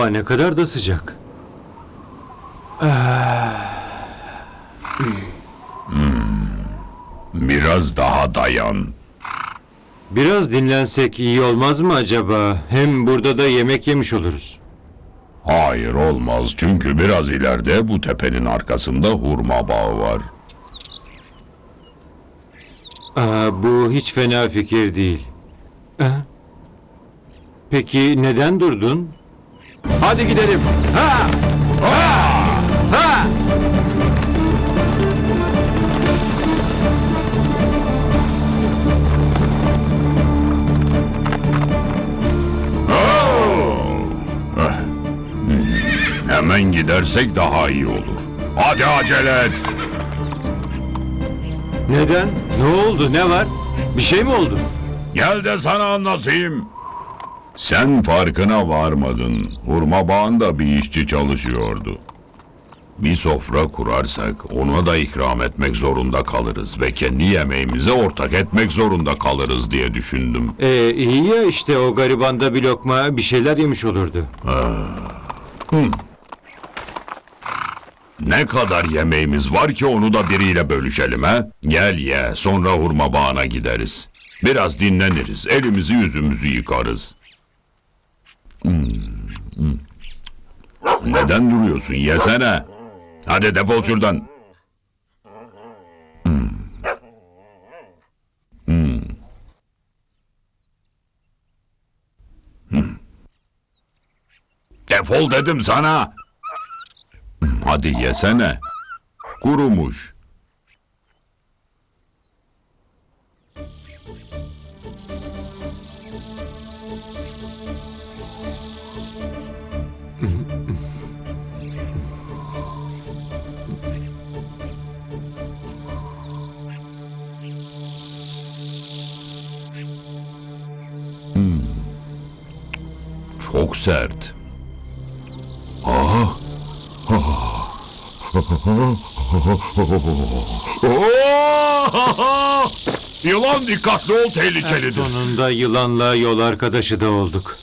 Hava ne kadar da sıcak. Biraz daha dayan. Biraz dinlensek iyi olmaz mı acaba? Hem burada da yemek yemiş oluruz. Hayır olmaz çünkü biraz ileride bu tepenin arkasında hurma bağı var. Aa, bu hiç fena fikir değil. Ha? Peki neden durdun? Hadi gidelim. Ha! Ha! Ha! Hemen gidersek daha iyi olur. Hadi acele et. Neden? Ne oldu? Ne var? Bir şey mi oldu? Gel de sana anlatayım. Sen farkına varmadın. Hurma bağında bir işçi çalışıyordu. Bir sofra kurarsak ona da ikram etmek zorunda kalırız ve kendi yemeğimize ortak etmek zorunda kalırız diye düşündüm. Ee, iyi ya işte o gariban da bir lokma bir şeyler yemiş olurdu. Ne kadar yemeğimiz var ki onu da biriyle bölüşelim ha? Gel ye, sonra hurma bağına gideriz. Biraz dinleniriz, elimizi yüzümüzü yıkarız. Hmm, hmm. Neden duruyorsun? Yesene. Hadi defol şuradan. Hmm. Defol dedim sana. Hadi yesene. Kurumuş. Çok sert. Yılan dikkatli ol tehlikelidir. Sonunda yılanla yol arkadaşı da olduk.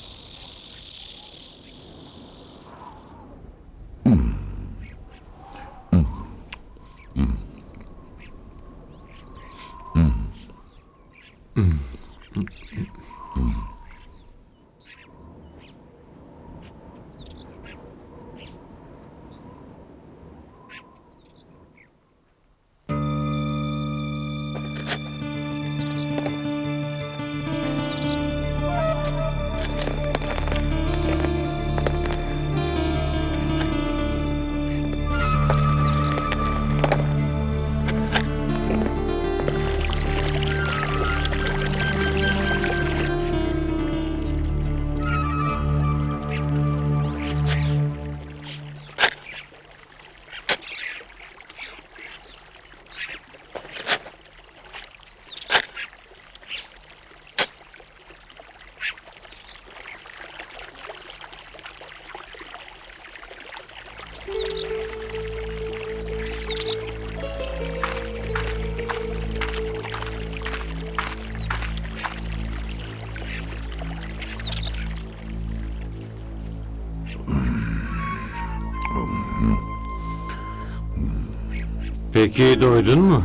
Peki doydun mu?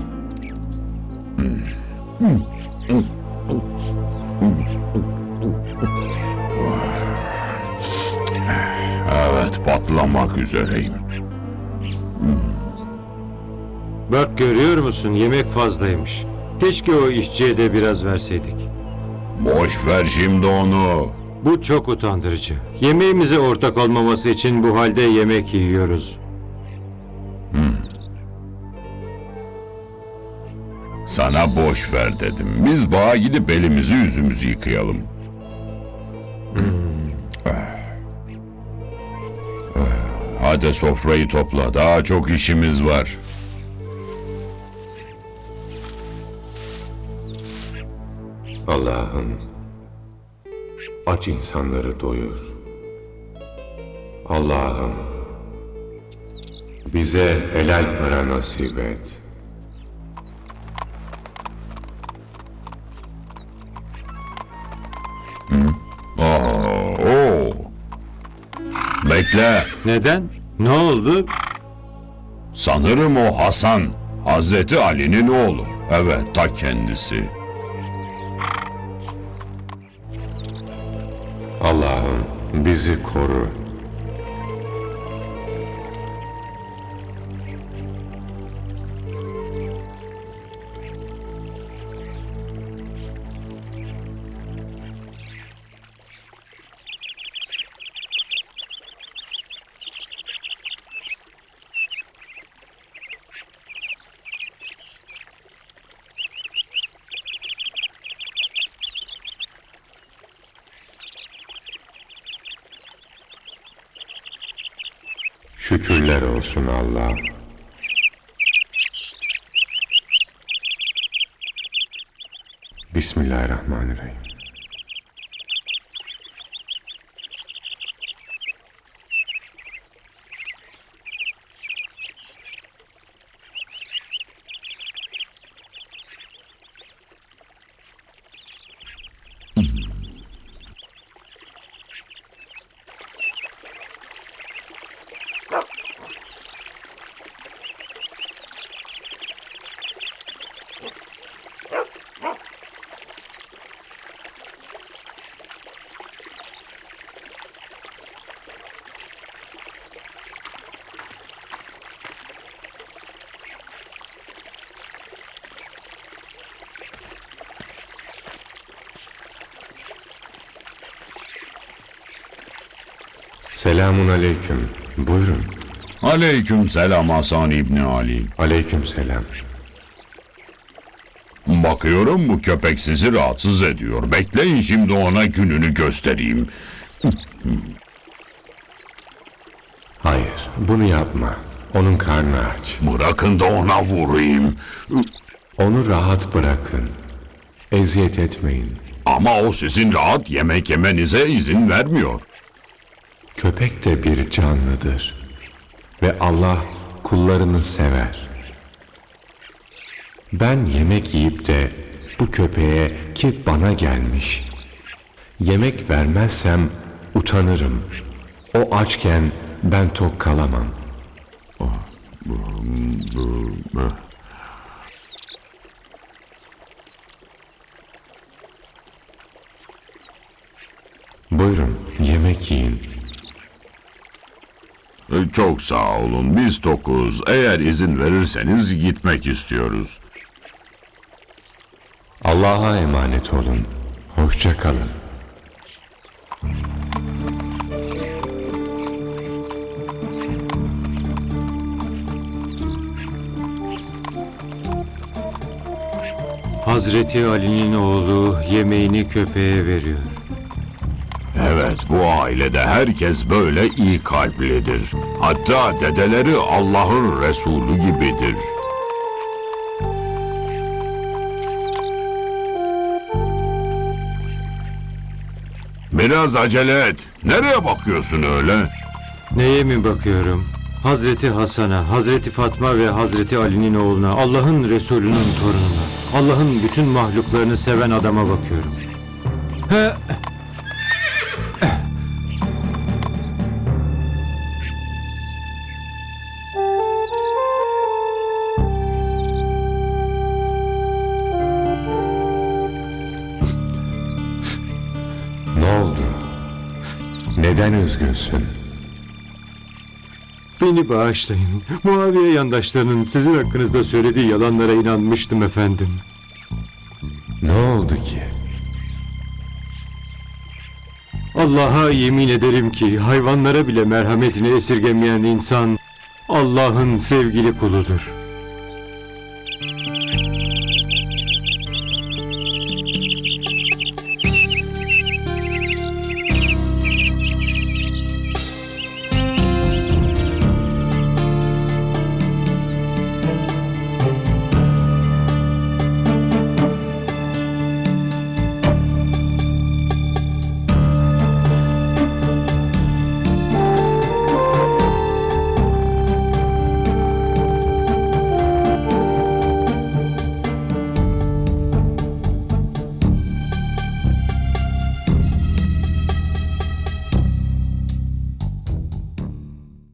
Evet patlamak üzereyim. Bak görüyor musun yemek fazlaymış. Keşke o işçiye de biraz verseydik. Boş ver şimdi onu. Bu çok utandırıcı. Yemeğimize ortak olmaması için bu halde yemek yiyoruz. Sana boş ver dedim. Biz bağa gidip elimizi yüzümüzü yıkayalım. Hadi sofrayı topla. Daha çok işimiz var. Allah'ım aç insanları doyur. Allah'ım bize helal para nasip et. Aa, oo. Bekle. Neden? Ne oldu? Sanırım o Hasan. Hazreti Ali'nin oğlu. Evet ta kendisi. Bizi koru. Şükürler olsun Allah. Bismillahirrahmanirrahim. Selamun aleyküm. Buyurun. Aleyküm selam Hasan İbni Ali. Aleyküm selam. Bakıyorum bu köpek sizi rahatsız ediyor. Bekleyin şimdi ona gününü göstereyim. Hayır, bunu yapma. Onun karnı aç. Bırakın da ona vurayım. Onu rahat bırakın. Eziyet etmeyin. Ama o sizin rahat yemek yemenize izin vermiyor. Köpek de bir canlıdır. Ve Allah kullarını sever. Ben yemek yiyip de bu köpeğe ki bana gelmiş. Yemek vermezsem utanırım. O açken ben tok kalamam. Buyurun yemek yiyin. Çok sağ olun. Biz tokuz. Eğer izin verirseniz gitmek istiyoruz. Allah'a emanet olun. Hoşça kalın. Hazreti Ali'nin oğlu yemeğini köpeğe veriyor. Evet, bu ailede herkes böyle iyi kalplidir. Hatta dedeleri Allah'ın Resulü gibidir. Biraz acele et. Nereye bakıyorsun öyle? Neye mi bakıyorum? Hazreti Hasan'a, Hazreti Fatma ve Hazreti Ali'nin oğluna, Allah'ın Resulü'nün torununa, Allah'ın bütün mahluklarını seven adama bakıyorum. He, Neden üzgünsün? beni bağışlayın. Muaviye yandaşlarının sizin hakkınızda söylediği yalanlara inanmıştım efendim. Ne oldu ki? Allah'a yemin ederim ki hayvanlara bile merhametini esirgemeyen insan Allah'ın sevgili kuludur.